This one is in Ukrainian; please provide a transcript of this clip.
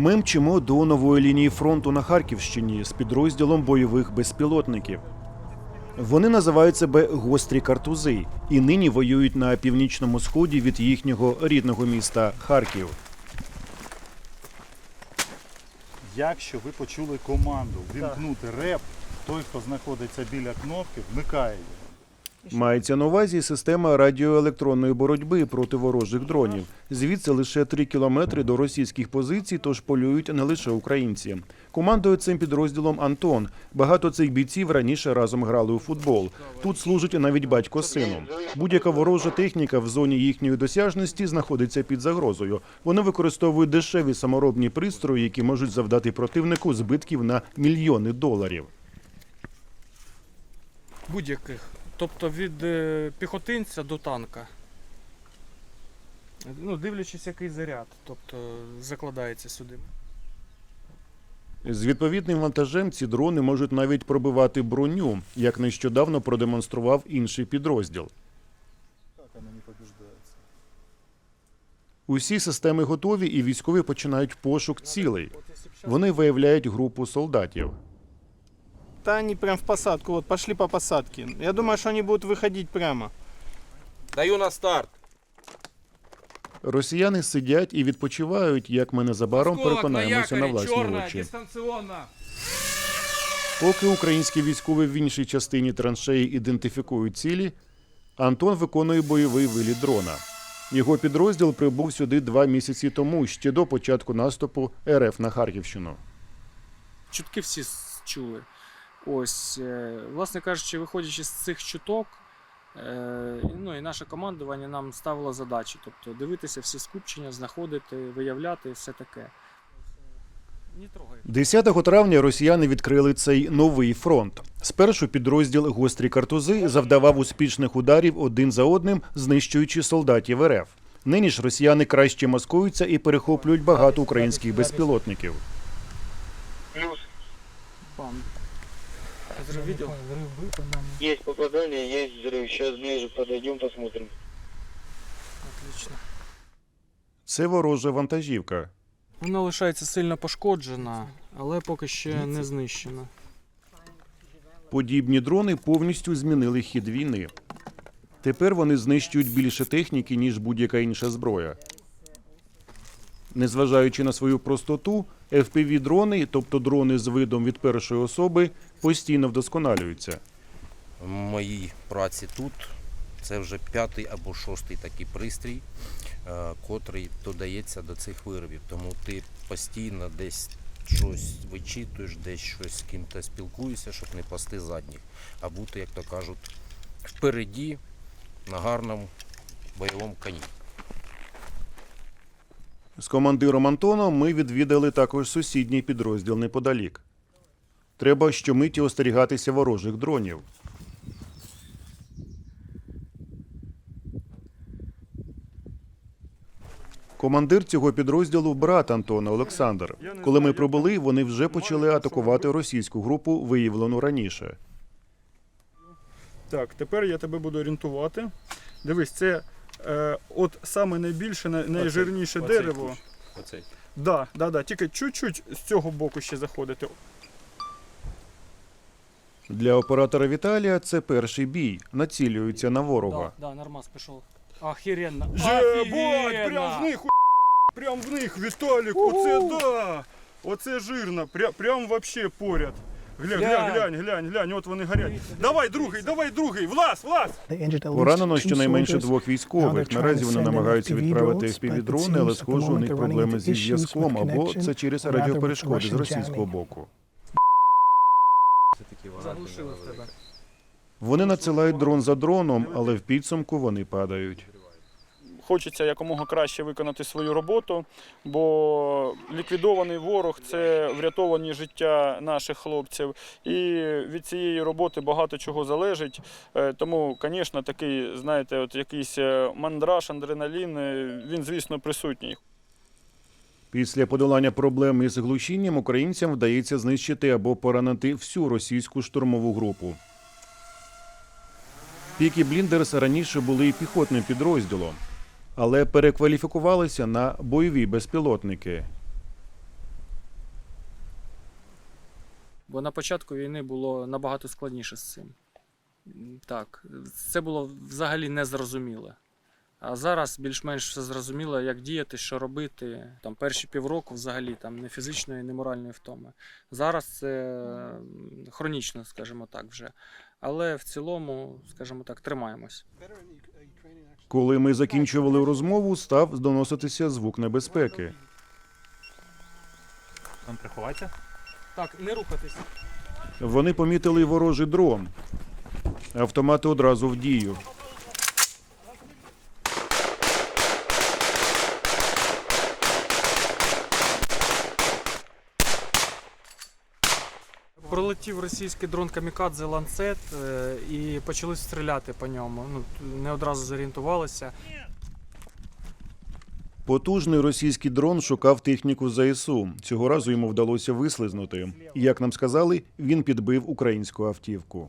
Ми мчимо до нової лінії фронту на Харківщині з підрозділом бойових безпілотників. Вони називають себе гострі картузи і нині воюють на північному сході від їхнього рідного міста Харків. Якщо ви почули команду вімкнути реп, той, хто знаходиться біля кнопки, вмикає її. Мається на увазі система радіоелектронної боротьби проти ворожих дронів. Звідси лише три кілометри до російських позицій, тож полюють не лише українці. Командує цим підрозділом Антон. Багато цих бійців раніше разом грали у футбол. Тут служить навіть батько з сином. Будь-яка ворожа техніка в зоні їхньої досяжності знаходиться під загрозою. Вони використовують дешеві саморобні пристрої, які можуть завдати противнику збитків на мільйони доларів. Будь-яких. Тобто від е, піхотинця до танка. Ну, дивлячись, який заряд, тобто закладається сюди. З відповідним вантажем ці дрони можуть навіть пробивати броню, як нещодавно продемонстрував інший підрозділ. Усі системи готові, і військові починають пошук цілей. Вони виявляють групу солдатів. Да они прям в посадку, вот пошли по посадке. Я думаю, что они будут выходить прямо. Даю на старт. Росіяни сидять і відпочивають, як ми незабаром переконаємося на власні очі. дистанційно. Поки українські військові в іншій частині траншеї ідентифікують цілі, Антон виконує бойовий виліт дрона. Його підрозділ прибув сюди два місяці тому, ще до початку наступу РФ на Харківщину. Чутки всі чули. Ось, е, власне кажучи, виходячи з цих чуток, е, ну і наше командування нам ставило задачі, тобто дивитися всі скупчення, знаходити, виявляти все таке. Не 10 травня росіяни відкрили цей новий фронт. Спершу підрозділ гострі картузи завдавав успішних ударів один за одним, знищуючи солдатів РФ. Нині ж росіяни краще маскуються і перехоплюють багато українських безпілотників. Бам. Взрыв видел? Есть попадание, есть взрыв. Сейчас ближе подойдем, посмотрим. Отлично. Це ворожа вантажівка. Вона лишається сильно пошкоджена, але поки ще не знищена. Подібні дрони повністю змінили хід війни. Тепер вони знищують більше техніки, ніж будь-яка інша зброя. Незважаючи на свою простоту, FPV-дрони, тобто дрони з видом від першої особи, постійно вдосконалюються. В моїй праці тут це вже п'ятий або шостий такий пристрій, е, котрий додається до цих виробів. Тому ти постійно десь щось вичитуєш, десь щось з ким-то спілкуєшся, щоб не пасти задніх, а бути, як то кажуть, впереді на гарному бойовому коні. З командиром Антоном ми відвідали також сусідній підрозділ неподалік. Треба щомиті остерігатися ворожих дронів. Командир цього підрозділу брат Антона Олександр. Коли ми прибули, вони вже почали атакувати російську групу, виявлену раніше. Так, тепер я тебе буду орієнтувати. Дивись, це е, от саме найбільше, най- найжирніше дерево. Оцей. Да, да, да, тільки чуть-чуть з цього боку ще заходити. Для оператора Віталія це перший бій. Націлюється на ворога. Да, да, нормас пішов. Охеренно. Жебать, прям в них, уебать, прям в них, Віталік, оце да! Оце жирно, прям, прям вообще поряд. Глянь, глянь, глянь, глянь, глянь, от вони горять. Давай другий, давай другий, влаз, влаз! Поранено щонайменше двох військових. Наразі вони намагаються відправити FPV-дрони, але схоже, у них проблеми зі зв'язком або це через радіоперешкоди з російського боку. Вони надсилають дрон за дроном, але в підсумку вони падають. Хочеться якомога краще виконати свою роботу, бо ліквідований ворог це врятовані життя наших хлопців. І від цієї роботи багато чого залежить. Е, Тому, звісно, такий, знаєте, от якийсь е, мандраж, адреналін, е, він, звісно, присутній. Після подолання проблем із глушінням українцям вдається знищити або поранити всю російську штурмову групу. Пікі Бліндерс раніше були піхотним підрозділом, але перекваліфікувалися на бойові безпілотники. Бо на початку війни було набагато складніше з цим. Так, це було взагалі незрозуміле. А зараз більш-менш все зрозуміло, як діяти, що робити. Там перші півроку взагалі там не фізичної, не моральної втоми. Зараз це хронічно, скажімо так, вже. Але в цілому, скажімо так, тримаємось. Коли ми закінчували розмову, став доноситися звук небезпеки. Там приховайте. Так, не рухатись. Вони помітили ворожий дрон. Автомати одразу в дію. Пролетів російський дрон Камікадзе Ланцет е, і почали стріляти по ньому. Ну, не одразу зорієнтувалися. Потужний російський дрон шукав техніку ЗСУ. Цього разу йому вдалося вислизнути. Як нам сказали, він підбив українську автівку.